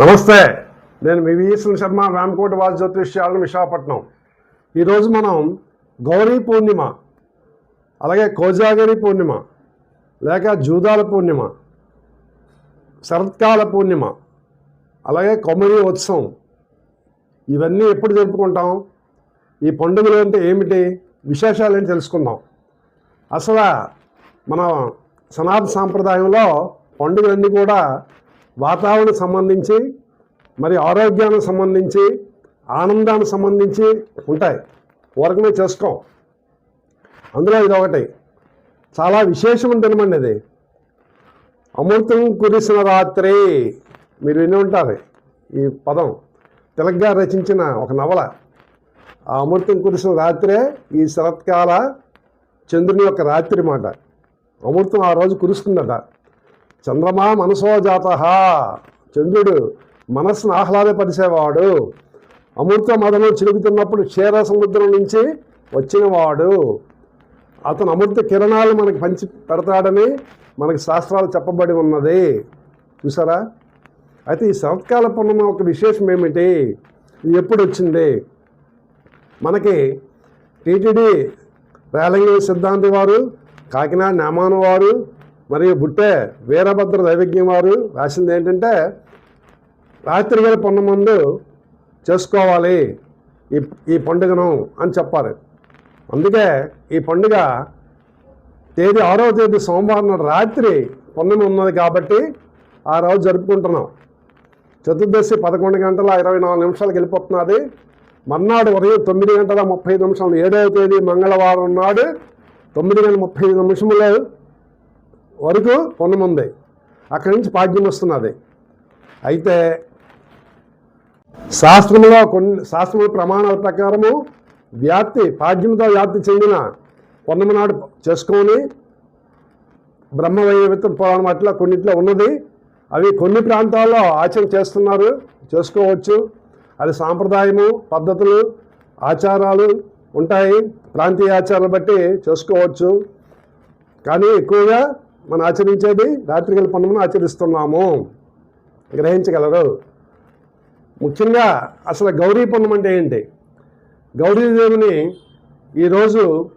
నమస్తే నేను మీ విఎస్ఎన్ శర్మ వేమకోట వాసు జ్యోతిష్యాలను విశాఖపట్నం. ఈరోజు మనం గౌరీ పూర్ణిమ అలాగే కోజాగిరి పూర్ణిమ లేక జూదాల పూర్ణిమ శరత్కాల పూర్ణిమ అలాగే కొమ్మరి ఉత్సవం ఇవన్నీ ఎప్పుడు జరుపుకుంటాం? ఈ పండుగలు అంటే ఏమిటి? విశేషాలు ఏంటి తెలుసుకుందాం. అసలు మన సనాతన సాంప్రదాయంలో పండుగలన్నీ కూడా వాతావరణం సంబంధించి మరి ఆరోగ్యానికి సంబంధించి ఆనందానికి సంబంధించి ఉంటాయి. ఊరకమే చేసుకోం. అందులో ఇది ఒకటి. చాలా విశేషం తినమండి ఇది. అమృతం కురిసిన రాత్రి. మీరు విని ఉంటారు ఈ పదం. తిలగ్గా రచించిన ఒక నవల. ఆ అమృతం కురిసిన రాత్రే ఈ శరత్కాల చంద్రుని యొక్క రాత్రి మాట. అమృతం ఆ రోజు కురుస్తుందట. చంద్రమా మనసోజాత చంద్రుడు మనస్సును ఆహ్లాదపరిచేవాడు. అమృత మదనం చిలుకుతున్నప్పుడు క్షీర సముద్రం నుంచి వచ్చినవాడు. అతను అమృత కిరణాలు మనకి పంచి పెడతాడని మనకి శాస్త్రాలు చెప్పబడి ఉన్నది. చూసారా? అయితే ఈ శరత్కాల పూర్ణిమ ఒక విశేషం ఏమిటి? ఇది ఎప్పుడు వచ్చింది? మనకి టీటీడీ రేలంగి సిద్ధాంతి వారు కాకినాడ నామాను వారు మరియు బుట్టే వీరభద్ర దైవజ్ఞం వారు రాసింది ఏంటంటే రాత్రి వేళ పొన్న ముందు చేసుకోవాలి ఈ ఈ పండుగను అని చెప్పారు. అందుకే ఈ పండుగ తేదీ ఆరవ తేదీ సోమవారం రాత్రి పొన్నమి ఉన్నది కాబట్టి ఆ రోజు జరుపుకుంటున్నాం. చతుర్దశి పదకొండు గంటల ఇరవై నాలుగు నిమిషాలకు వెళ్ళిపోతున్నది మర్నాడు ఉదయం తొమ్మిది గంటల ముప్పై నిమిషాలు ఏడవ తేదీ మంగళవారం నాడు తొమ్మిది గంటల ముప్పై ఐదు నిమిషముల వరకు పొన్నం ఉంది. అక్కడి నుంచి పాడ్యం వస్తున్నది. అయితే శాస్త్రంలో కొన్ని శాస్త్రముల ప్రమాణాల ప్రకారము వ్యాప్తి పాడ్యంతో వ్యాప్తి చెందిన పొన్నమ నాడు చేసుకొని బ్రహ్మ పురాణం అట్లా కొన్నిట్లో ఉన్నది. అవి కొన్ని ప్రాంతాల్లో ఆచరణ చేస్తున్నారు చేసుకోవచ్చు. అది సాంప్రదాయము పద్ధతులు ఆచారాలు ఉంటాయి. ప్రాంతీయ ఆచారాలు బట్టి చేసుకోవచ్చు. కానీ ఎక్కువగా మనం ఆచరించేది? రాత్రికల పనులను ఆచరిస్తున్నాము. గ్రహించగలరు. ముఖ్యంగా అసలు గౌరీ పన్నం అంటే ఏంటి? గౌరీదేవిని ఈరోజు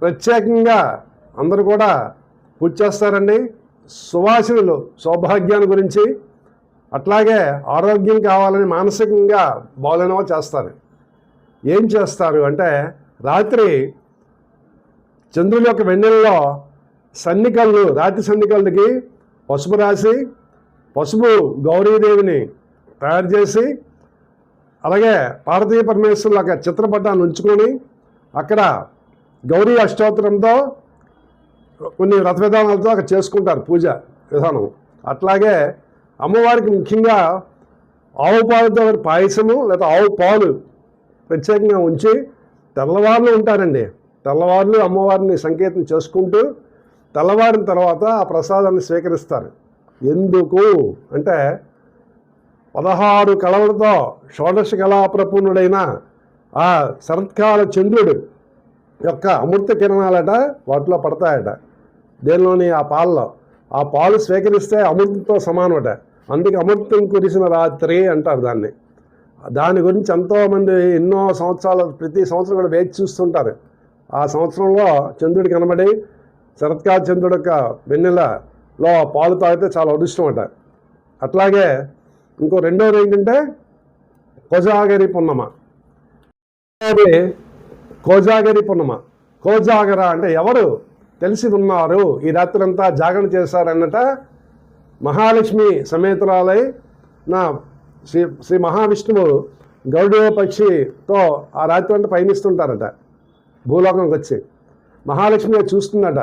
ప్రత్యేకంగా అందరూ కూడా పూజ చేస్తారండి. సువాసనలు సౌభాగ్యాన్ని గురించి అట్లాగే ఆరోగ్యం కావాలని మానసికంగా బాగులేనో చేస్తారు. ఏం చేస్తారు అంటే రాత్రి చంద్రుని యొక్క వెన్నెలలో సన్నికళ్ళు రాతి సన్నికళ్ళకి పసుపు రాసి పసుపు గౌరీదేవిని తయారు చేసి అలాగే పార్వతీ పరమేశ్వరుల యొక్క చిత్రపటాన్ని ఉంచుకొని అక్కడ గౌరీ అష్టోత్తరంతో కొన్ని వ్రత విధానాలతో అక్కడ చేసుకుంటారు పూజ విధానం. అట్లాగే అమ్మవారికి ముఖ్యంగా ఆవు పాలతో పాయసము లేదా ఆవు పాలు ప్రత్యేకంగా ఉంచి తెల్లవారులు ఉంటారండి. తెల్లవారులు అమ్మవారిని సంకేతం చేసుకుంటూ తెల్లవారిన తర్వాత ఆ ప్రసాదాన్ని స్వీకరిస్తారు. ఎందుకు? అంటే పదహారు కళలతో షోడశ కళాప్రపూర్ణుడైన ఆ శరత్కాల చంద్రుడు యొక్క అమృత కిరణాలట వాటిలో పడతాయట. దేనిలోని ఆ పాలలో? ఆ పాలు స్వీకరిస్తే అమృతంతో సమానమట. అందుకే అమృతం కురిసిన రాత్రి అంటారు దాన్ని. దాని గురించి ఎంతోమంది ఎన్నో సంవత్సరాలు ప్రతి సంవత్సరం కూడా వేచి చూస్తుంటారు. ఆ సంవత్సరంలో చంద్రుడు కనబడి శరత్కాల చంద్రుడు యొక్క వెన్నెలలో పాలు తాగితే చాలా అదృష్టం అట అట్లాగే ఇంకో రెండోది ఏంటంటే కోజాగరి పున్నమ. అది కోజాగరి పున్నమ. కోజాగర అంటే ఎవరు? తెలిసి ఉన్నారు. ఈ రాత్రంతా జాగరణ చేశారన్నట మహాలక్ష్మి సమేతురాలై నా శ్రీ శ్రీ మహావిష్ణువు గౌడవ పక్షితో ఆ రాత్రి అంతా పయనిస్తుంటారట. భూలోకంకి వచ్చి మహాలక్ష్మి చూస్తుందట.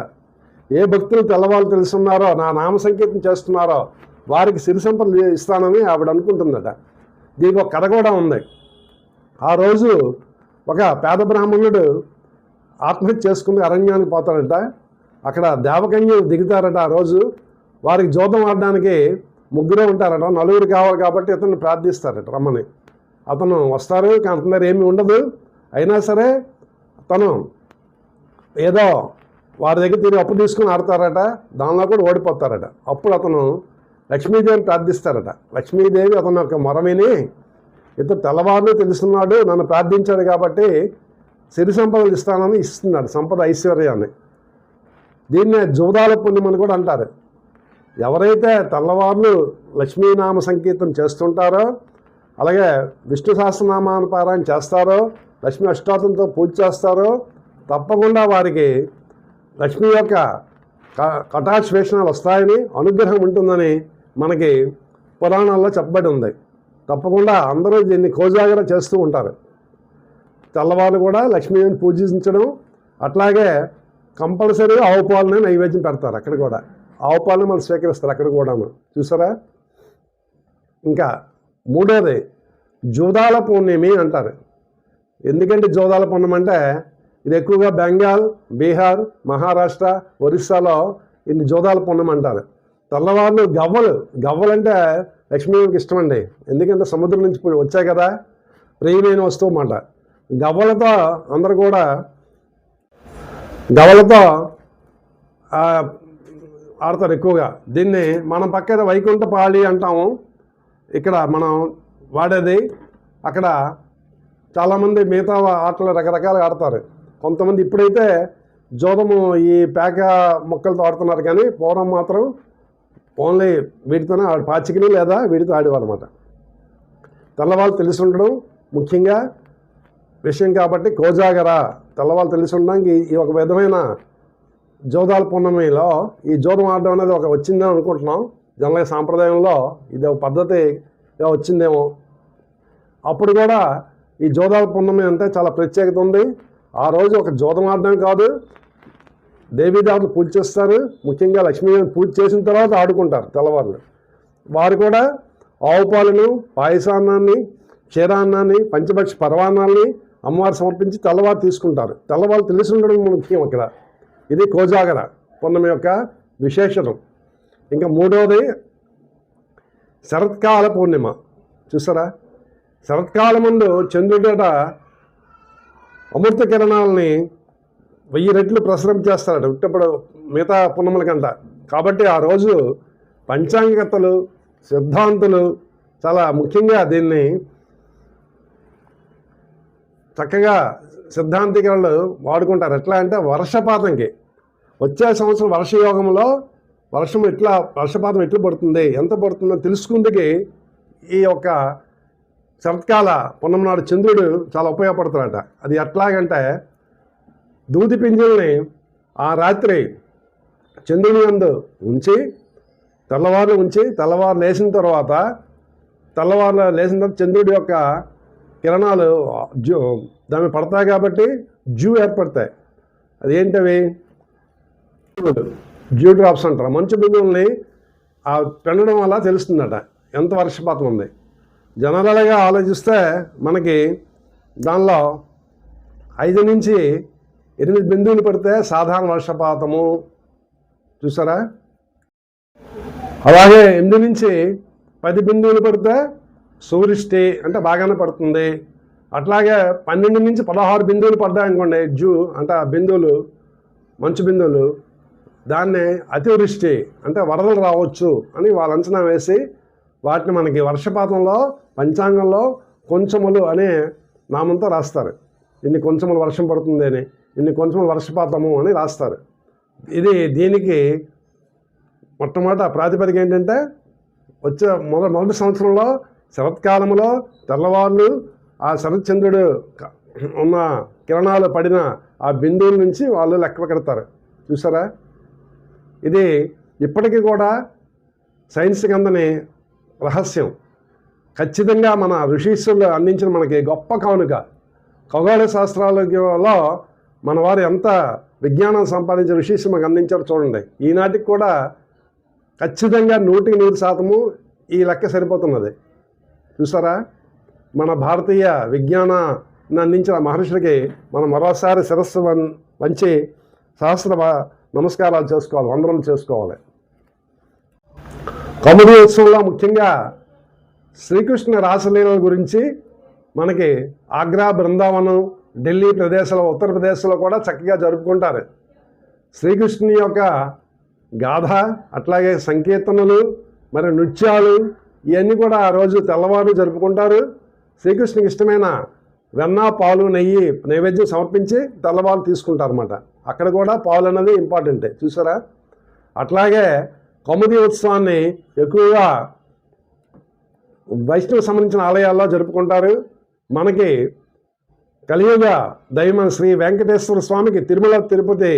ఏ భక్తులు తెల్లవాళ్ళు తెలుసున్నారో నా నామ సంకీర్తన చేస్తున్నారో వారికి సిరి సంపదలు ఇస్తానని ఆవిడ అనుకుంటుందట. దీనికి ఒక కథ కూడా ఉంది. ఆ రోజు ఒక పేద బ్రాహ్మణుడు ఆత్మహత్య చేసుకుని అరణ్యానికి పోతాడట. అక్కడ దేవకన్యలు దిగుతారట ఆ రోజు. వారికి జోదం ఆడడానికి ముగ్గురే ఉంటారట. నలుగురు కావాలి కాబట్టి ఇతన్ని ప్రార్థిస్తారట రమ్మని. అతను వస్తారు కానీ అతని ఏమీ ఉండదు. అయినా సరే తను ఏదో వారి దగ్గర తిరిగి అప్పు తీసుకుని ఆడతారట దానిలో కూడా ఓడిపోతారట. అప్పుడు అతను లక్ష్మీదేవిని ప్రార్థిస్తారట. లక్ష్మీదేవి అతను యొక్క మొరవిని ఇతను తెల్లవారులు తెలుసున్నాడు నన్ను ప్రార్థించాడు కాబట్టి సిరి సంపదలు ఇస్తానని ఇస్తున్నాడు సంపద ఐశ్వర్యాన్ని. దీన్నే జూదాల పుణ్యం అని కూడా అంటారు. ఎవరైతే తెల్లవారులు లక్ష్మీనామ సంకీర్తన చేస్తుంటారో అలాగే విష్ణు సహస్రనామాన పారాయణ చేస్తారో లక్ష్మీ అష్టాతంతో పూజ చేస్తారో తప్పకుండా వారికి లక్ష్మి యొక్క క- కటాక్ష వస్తాయని అనుగ్రహం ఉంటుందని మనకి పురాణాల్లో చెప్పబడి ఉంది. తప్పకుండా అందరూ దీన్ని కోజాగర చేస్తూ ఉంటారు. తెల్లవారు కూడా లక్ష్మీదేవిని పూజించడం అట్లాగే కంపల్సరీగా ఆవు పాలనే నైవేద్యం పెడతారు అక్కడ కూడా. ఆవు పాలను మనం స్వీకరిస్తారు అక్కడ కూడాను. చూసారా? ఇంకా మూడోది జూదాల పూర్ణిమి అంటారు. ఎందుకంటే జూదాల పౌర్ణమి అంటే ఇది ఎక్కువగా బెంగాల్ బీహార్ మహారాష్ట్ర ఒరిస్సాలో ఇది జోదాల పున్నం అంటారు తెల్లవారులు గవ్వలు గవ్వలు అంటే లక్ష్మీదేవికి ఇష్టం అండి ఎందుకంటే సముద్రం నుంచి వచ్చాయి కదా ప్రియమైన వస్తువు అన్నమాట. గవ్వలతో అందరు కూడా గవ్వలతో ఆడతారు ఎక్కువగా. దీన్ని మనం పక్కన వైకుంఠపాళి అంటాము. ఇక్కడ మనం వాడేది. అక్కడ చాలామంది మిగతా ఆటలు రకరకాలుగా ఆడతారు. కొంతమంది ఇప్పుడైతే జోదము ఈ పేక మొక్కలతో ఆడుతున్నారు కానీ పూర్వం మాత్రం ఓన్లీ వీటితోనే ఆడు పాచికని లేదా వీటితో ఆడేవారు తెల్లవాళ్ళు తెలిసి ఉండడం ముఖ్యంగా విషయం కాబట్టి కోజాగర తెల్లవాళ్ళు తెలిసి ఉండడానికి ఈ ఒక విధమైన జోదాల పున్నమిలో ఈ జోదం ఆడడం అనేది ఒక వచ్చిందని అనుకుంటున్నాం. జనరల్గా సాంప్రదాయంలో ఇది ఒక పద్ధతి వచ్చిందేమో. అప్పుడు కూడా ఈ జోదాల పున్నమి అంటే చాలా ప్రత్యేకత ఉంది. ఆ రోజు ఒక జోదం ఆడడం కాదు. దేవీదేవతలు పూజ చేస్తారు. ముఖ్యంగా లక్ష్మీదేవిని పూజ చేసిన తర్వాత ఆడుకుంటారు తెల్లవారులు. వారు కూడా ఆవు పాలను పాయసాన్నాన్ని క్షీరాన్నాన్ని పంచభక్ష పరవాన్నాన్ని అమ్మవారు సమర్పించి తెల్లవారు తీసుకుంటారు. తెల్లవారు తెలిసి ఉండడం ముఖ్యం అక్కడ. ఇది కోజాగర పున్నమి యొక్క విశేషణం. ఇంకా మూడవది శరత్కాల పూర్ణిమ. చూసారా? శరత్కాలముందు చంద్రుడట అమృత కిరణాలని వెయ్యి రెట్లు ప్రసరం చేస్తాడు. ఉట్టప్పుడు మిగతా పున్నముల కంట. కాబట్టి ఆ రోజు పంచాంగతలు సిద్ధాంతులు చాలా ముఖ్యంగా దీన్ని చక్కగా సిద్ధాంతికలు వాడుకుంటారు. ఎట్లా అంటే వర్షపాతంకి. వచ్చే సంవత్సరం వర్షయోగంలో వర్షం ఎట్లా వర్షపాతం ఎట్లా పడుతుంది ఎంత పడుతుందో తెలుసుకుందుకి ఈ యొక్క శరత్కాల పున్నం నాడు చంద్రుడు చాలా ఉపయోగపడతాడట. అది ఎట్లాగంటే దూది పింజల్ని ఆ రాత్రి చంద్రుని అందు ఉంచి తెల్లవారు ఉంచి తెల్లవారు లేచిన తర్వాత తెల్లవారు లేచిన తర్వాత చంద్రుడి యొక్క కిరణాలు జూ దాని పడతాయి కాబట్టి జూ ఏర్పడతాయి. అది ఏంటవి జ్యూ డ్రాప్స్ అంటారు. మంచు బిందువుల్ని ఆ పెండడం వల్ల తెలుస్తుందట. ఎంత వర్షపాతం ఉంది? జనరల్గా ఆలోచిస్తే మనకి దానిలో ఐదు నుంచి ఎనిమిది బిందువులు పడితే సాధారణ వర్షపాతము. చూసారా? అలాగే ఎనిమిది నుంచి పది బిందువులు పడితే సూరిష్టి అంటే బాగానే పడుతుంది. అట్లాగే పన్నెండు నుంచి పదహారు బిందువులు పడ్డాయనుకోండి జూ అంటే ఆ బిందువులు మంచు బిందువులు దాన్ని అతివృష్టి అంటే వరదలు రావచ్చు అని వాళ్ళు అంచనా వేసి వాటిని మనకి వర్షపాతంలో పంచాంగంలో కొంచెములు అనే నామంతో రాస్తారు. ఇన్ని కొంచెములు వర్షం పడుతుంది అని ఇన్ని కొంచెములు వర్షపాతము అని రాస్తారు. ఇది దీనికి మొట్టమొదట ప్రాతిపదిక ఏంటంటే వచ్చే మొద మొదటి సంవత్సరంలో శరత్కాలంలో తెల్లవారులు ఆ శరత్చంద్రుడు ఉన్న కిరణాలు పడిన ఆ బిందువుల నుంచి వాళ్ళు లెక్కలు కడతారు. చూసారా? ఇది ఇప్పటికీ కూడా సైన్స్కి అందని రహస్యం. ఖచ్చితంగా మన ఋషీశ్వరులు అందించిన మనకి గొప్ప కానుక. ఖగోళ శాస్త్రాలలో మన వారు ఎంత విజ్ఞానం సంపాదించిన ఋషీశ్వరు మనకు అందించారు చూడండి. ఈనాటికి కూడా ఖచ్చితంగా నూటికి నూరు శాతము ఈ లెక్క సరిపోతున్నది. చూసారా? మన భారతీయ విజ్ఞానాన్ని అందించిన మహర్షులకి మనం మరోసారి శిరస్సు వంచి సహస్ర నమస్కారాలు చేసుకోవాలి వందనం చేసుకోవాలి. కముడి ఉత్సవంలో ముఖ్యంగా శ్రీకృష్ణ రాసలీలల గురించి మనకి ఆగ్రా బృందావనం ఢిల్లీ ప్రదేశాలు ఉత్తరప్రదేశ్లో కూడా చక్కగా జరుపుకుంటారు. శ్రీకృష్ణుని యొక్క గాథ అట్లాగే సంకీర్తనలు మరి నృత్యాలు ఇవన్నీ కూడా ఆ రోజు తెల్లవారు జరుపుకుంటారు. శ్రీకృష్ణుకి ఇష్టమైన వెన్న పాలు నెయ్యి నైవేద్యం సమర్పించి తెల్లవారు తీసుకుంటారు అనమాట అక్కడ కూడా పాలు అనేది ఇంపార్టెంటే. చూసారా? అట్లాగే కౌముది ఉత్సవాన్ని ఎక్కువగా వైష్ణవ సంబంధించిన ఆలయాల్లో జరుపుకుంటారు. మనకి కలియుగ దైవం శ్రీ వెంకటేశ్వర స్వామికి తిరుమల తిరుపతి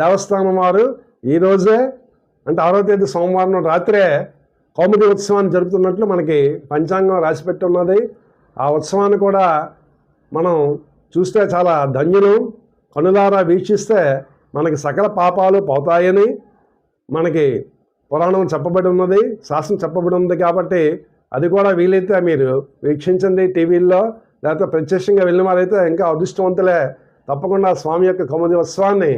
దేవస్థానం వారు ఈరోజే అంటే ఆరో తేదీ సోమవారం రాత్రే కౌముది ఉత్సవాన్ని జరుపుతున్నట్లు మనకి పంచాంగం రాసిపెట్టి ఉన్నది. ఆ ఉత్సవాన్ని కూడా మనం చూస్తే చాలా ధన్యులు. కనులారా వీక్షిస్తే మనకి సకల పాపాలు పోతాయని మనకి పురాణం చెప్పబడి ఉన్నది శాస్త్రం చెప్పబడి ఉంది కాబట్టి అది కూడా వీలైతే మీరు వీక్షించండి టీవీల్లో. లేకపోతే ప్రత్యక్షంగా వెళ్ళిన వారైతే ఇంకా అదృష్టవంతులే. తప్పకుండా స్వామి యొక్క కౌమది ఉత్సవాన్ని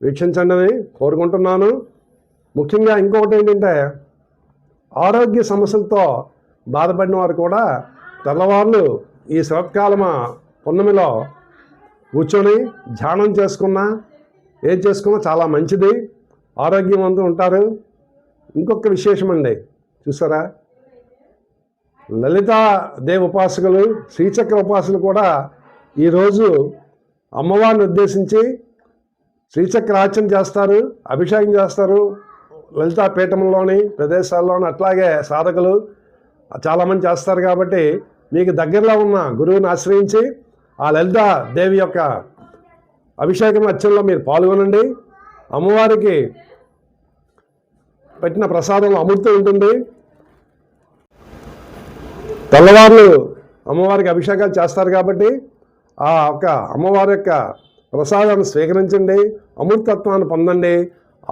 వీక్షించండి అని కోరుకుంటున్నాను. ముఖ్యంగా ఇంకొకటి ఏంటంటే ఆరోగ్య సమస్యలతో బాధపడిన వారు కూడా తెల్లవార్లు ఈ శరత్కాలమ పున్నమిలో కూర్చొని ధ్యానం చేసుకున్నా ఏం చేసుకున్నా చాలా మంచిది. ఆరోగ్యవంతం ఉంటారు. ఇంకొక విశేషం అండి చూసారా? లలితా దేవ ఉపాసకులు శ్రీచక్ర ఉపాసకులు కూడా ఈరోజు అమ్మవారిని ఉద్దేశించి శ్రీచక్ర శ్రీచక్రార్చన చేస్తారు అభిషేకం చేస్తారు. లలితా పీఠంలోని ప్రదేశాల్లోని అట్లాగే సాధకులు చాలామంది చేస్తారు కాబట్టి మీకు దగ్గరలో ఉన్న గురువుని ఆశ్రయించి ఆ లలితా దేవి యొక్క అభిషేకం అర్చనలో మీరు పాల్గొనండి. అమ్మవారికి పెట్టిన ప్రసాదంలో అమృతం ఉంటుంది. తెల్లవారు అమ్మవారికి అభిషేకాలు చేస్తారు కాబట్టి ఆ యొక్క అమ్మవారి యొక్క ప్రసాదాన్ని స్వీకరించండి అమృతత్వాన్ని పొందండి.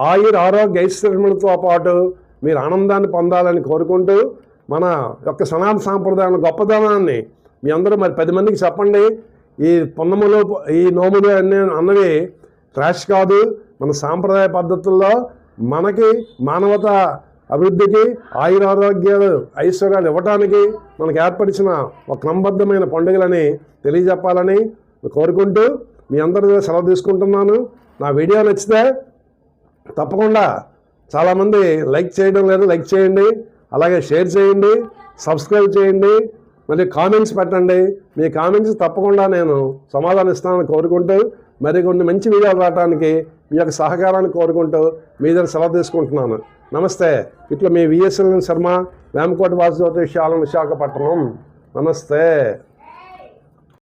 ఆయుర్ ఆరోగ్య ఐశ్వర్యములతో పాటు మీరు ఆనందాన్ని పొందాలని కోరుకుంటూ మన యొక్క సనాతన సాంప్రదాయం గొప్పదనాన్ని మీ అందరూ మరి పది మందికి చెప్పండి. ఈ పున్నములు ఈ నోములు అన్నీ అన్నవి ట్రాష్ కాదు. మన సాంప్రదాయ పద్ధతుల్లో మనకి మానవత అభివృద్ధికి ఆయురారోగ్యాలు ఐశ్వర్యాలు ఇవ్వటానికి మనకు ఏర్పరిచిన ఒక క్రమబద్ధమైన పండుగలని తెలియజెప్పాలని కోరుకుంటూ మీ అందరి సెలవు తీసుకుంటున్నాను. నా వీడియో నచ్చితే తప్పకుండా చాలామంది లైక్ చేయడం లేదు లైక్ చేయండి. అలాగే షేర్ చేయండి సబ్స్క్రైబ్ చేయండి మళ్ళీ కామెంట్స్ పెట్టండి. మీ కామెంట్స్ తప్పకుండా నేను సమాధానం ఇస్తానని కోరుకుంటూ మరి కొన్ని మంచి వీడియోలు రావడానికి మీ యొక్క సహకారాన్ని కోరుకుంటూ మీ దగ్గర సెలవు తీసుకుంటున్నాను. నమస్తే. ఇట్లా మీ విఎస్ఎల్ శర్మ వేమకోట వాసుదేవ శాలం విశాఖపట్నం. నమస్తే.